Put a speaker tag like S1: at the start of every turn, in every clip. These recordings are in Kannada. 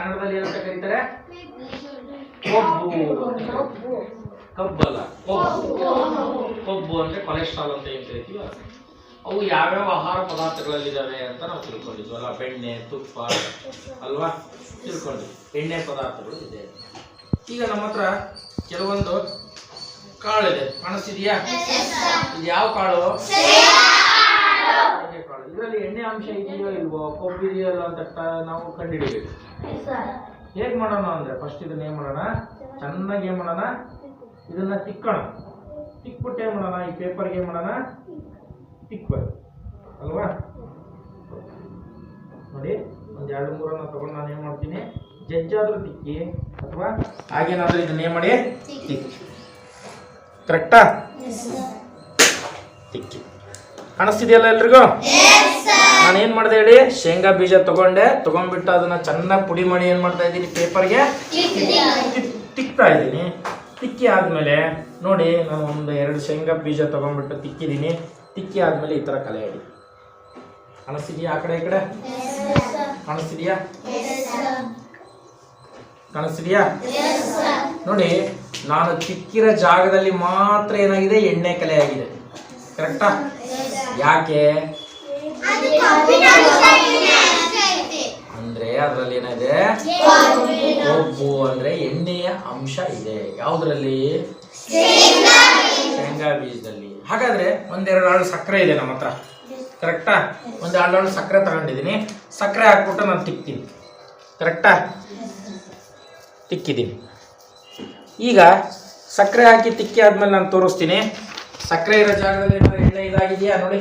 S1: ಕನ್ನಡದಲ್ಲಿ ಏನಂತ ಕರೀತಾರೆ? ಕೊಬ್ಬು. ಕಬ್ಬಲ್ಲ ಕೊಬ್ಬು ಕೊಬ್ಬು. ಅಂದ್ರೆ ಕೊಲೆಸ್ಟ್ರಾಲ್ ಅಂತ ಏನ್ ಕರಿತೀವಿ? ಅದು. ಅವು ಯಾವ್ಯಾವ ಆಹಾರ ಪದಾರ್ಥಗಳಲ್ಲಿದ್ದಾವೆ ಅಂತ ನಾವು ತಿಳ್ಕೊಂಡಿದ್ವಲ್ಲ ಬೆಣ್ಣೆ ತುಪ್ಪ ಅಲ್ವಾ? ತಿಳ್ಕೊಂಡ್ವಿ ಎಣ್ಣೆ ಪದಾರ್ಥಗಳು ಇದೆ. ಈಗ ನಮ್ಮ ಹತ್ರ ಕೆಲವೊಂದು ಕಾಳು ಕಾಣಿಸ್ತಿದೆಯಾ ಇದು ಯಾವ ಕಾಳು? ಇದರಲ್ಲಿ ಎಣ್ಣೆ ಅಂಶ ಇದೆಯೋ ಇಲ್ವೋ ಕೊಬ್ಬು ಇದೆಯಲ್ಲ ಅಂತ ನಾವು ಕಂಡುಹಿಡಿಬೇಕು. ಹೇಗೆ ಮಾಡೋಣ ಅಂದ್ರೆ ಫಸ್ಟ್ ಇದನ್ನ ಏನ್ ಮಾಡೋಣ? ಚೆನ್ನಾಗಿ ಏನ್ ಮಾಡೋಣ? ಇದನ್ನ ತಿಕ್ಕೋಣ. ತಿಕ್ಬಿಟ್ಟು ಏನ್ ಮಾಡೋಣ? ಈ ಪೇಪರ್ಗೆ ಏನ್ ಮಾಡೋಣ? ತಿಕ್ಬೇಕು. ಅಲ್ವಾ? ನೋಡಿ ಒಂದ್ ಎರಡು ಮೂರನ್ನ ತಗೊಂಡು ನಾನು ಏನ್ ಮಾಡ್ತೀನಿ? ಜಜ್ಜಾದ್ರೂ ತಿಕ್ಕಿ ಅಥವಾ ಹಾಗೇನಾದ್ರೂ ಇದನ್ನ ಏನ್ ಮಾಡಿ? ತಿಕ್ಕಿ. ಕರೆಕ್ಟಾ ತಿಕ್ಕಿ. ಕಾಣಿಸ್ತಿದೆಯಲ್ಲ ಎಲ್ರಿಗೂ? ನಾನು ಏನು ಮಾಡಿದೆ ಹೇಳಿ? ಶೇಂಗಾ ಬೀಜ ತಗೊಂಡೆ. ತಗೊಂಡ್ಬಿಟ್ಟು ಅದನ್ನ ಚೆನ್ನಾಗಿ ಪುಡಿ ಮಾಡಿ ಏನು ಮಾಡ್ತಾ ಇದ್ದೀನಿ ಪೇಪರ್ಗೆ? ತಿಕ್ತಾ ಇದ್ದೀನಿ ತಿಕ್ಕಿ ಆದ್ಮೇಲೆ ನೋಡಿ ನಾನು ಒಂದು ಎರಡು ಶೇಂಗಾ ಬೀಜ ತಗೊಂಡ್ಬಿಟ್ಟು ತಿಕ್ಕಿದ್ದೀನಿ. ತಿಕ್ಕಿ ಆದ್ಮೇಲೆ ಈ ತರ ಕಲೆ ಹೇಳಿ ಕಾಣಿಸ್ತಿದ್ಯಾ ಆ ಕಡೆ ಈ ಕಡೆ? ಕಾಣಿಸ್ತಿದ್ಯಾ? ಕಾಣಿಸ್ತಿದ್ಯಾ? ನೋಡಿ ನಾನು ತಿಕ್ಕಿರೋ ಜಾಗದಲ್ಲಿ ಮಾತ್ರ ಏನಾಗಿದೆ? ಎಣ್ಣೆ ಕಲೆ ಆಗಿದೆ. ಕರೆಕ್ಟಾ? ಯಾಕೆ? ಅಂದ್ರೆ ಅದ್ರಲ್ಲಿ ಏನಿದೆ ಕೊಬ್ಬು ಅಂದ್ರೆ ಎಣ್ಣೆಯ ಅಂಶ ಇದೆ. ಯಾವ್ದ್ರಲ್ಲಿ? ಶೇಂಗಾ ಬೀಜದಲ್ಲಿ. ಹಾಗಾದ್ರೆ ಒಂದೆರಡು ಆಳು ಸಕ್ಕರೆ ಇದೆ ನಮ್ಮ ಹತ್ರ. ಕರೆಕ್ಟಾ ಒಂದ್ ಆಳು ಸಕ್ಕರೆ ತಗೊಂಡಿದ್ದೀನಿ. ಸಕ್ಕರೆ ಹಾಕ್ಬಿಟ್ಟು ನಾನು ತಿಕ್ತೀನಿ. ಕರೆಕ್ಟಾ ತಿಕ್ಕಿದ್ದೀನಿ. ಈಗ ಸಕ್ಕರೆ ಹಾಕಿ ತಿಕ್ಕಿ ಆದ್ಮೇಲೆ ನಾನು ತೋರಿಸ್ತೀನಿ. ಸಕ್ಕರೆ ಇರೋ ಜಾಗದಲ್ಲಿ ಎಣ್ಣೆ ಇದಾಗಿದೆಯಾ ನೋಡಿ?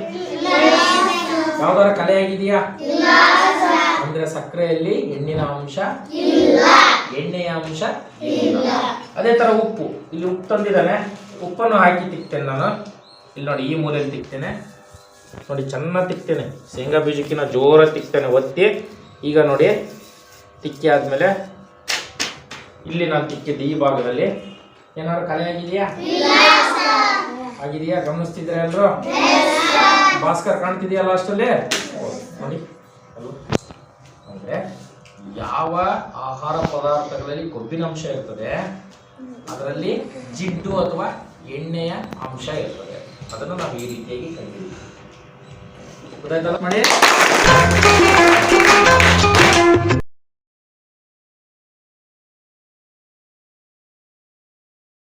S1: ಯಾವ್ದಾರ ಕಲೆ ಆಗಿದೆಯಾ? ಅಂದ್ರೆ ಸಕ್ಕರೆಯಲ್ಲಿ ಎಣ್ಣಿನ ಅಂಶ? ಎಣ್ಣೆಯ ಅಂಶ? ಅದೇ ತರ ಉಪ್ಪು. ಇಲ್ಲಿ ಉಪ್ಪು ತಂದಿದ್ದಾನೆ. ಉಪ್ಪನ್ನು ಹಾಕಿ ತಿಕ್ತೇನೆ ನಾನು. ಇಲ್ಲಿ ನೋಡಿ ಈ ಮೂಲೆಯಲ್ಲಿ ತಿಕ್ತೇನೆ. ನೋಡಿ ಚೆನ್ನಾಗಿ ತಿಕ್ತೇನೆ. ಶೇಂಗಾ ಬೀಜಕ್ಕಿನ ಜೋರ ತಿಕ್ತೇನೆ ಒತ್ತಿ. ಈಗ ನೋಡಿ ತಿಕ್ಕಿ ಆದ್ಮೇಲೆ ಇಲ್ಲಿ ನಾನು ತಿಕ್ಕಿದ್ದೆ ಈ ಭಾಗದಲ್ಲಿ. ಏನಾದ್ರು ಕಲೆ ಆಗಿದೆಯಾ? ಆಗಿದೆಯಾ? ಗಮನಿಸ್ತಿದ್ರೆ ಎಲ್ರು? ಭಾಸ್ಕರ್ ಕಾಣ್ತಿದೆಯಲ್ಲ ನೋಡಿ ಅಲ್ವಾ? ಅಂದ್ರೆ ಯಾವ ಆಹಾರ ಪದಾರ್ಥಗಳಲ್ಲಿ ಕೊಬ್ಬಿನ ಅಂಶ ಇರ್ತದೆ, ಅದರಲ್ಲಿ ಜಿಡ್ಡು ಅಥವಾ ಎಣ್ಣೆಯ ಅಂಶ ಇರ್ತದೆ. ಅದನ್ನು ನಾವು ಈ ರೀತಿಯಾಗಿ ಕಂಡಿದ್ದೀವಿ ಗೊತ್ತಾಯ್ತಲ್ಲ ಮಾಡಿ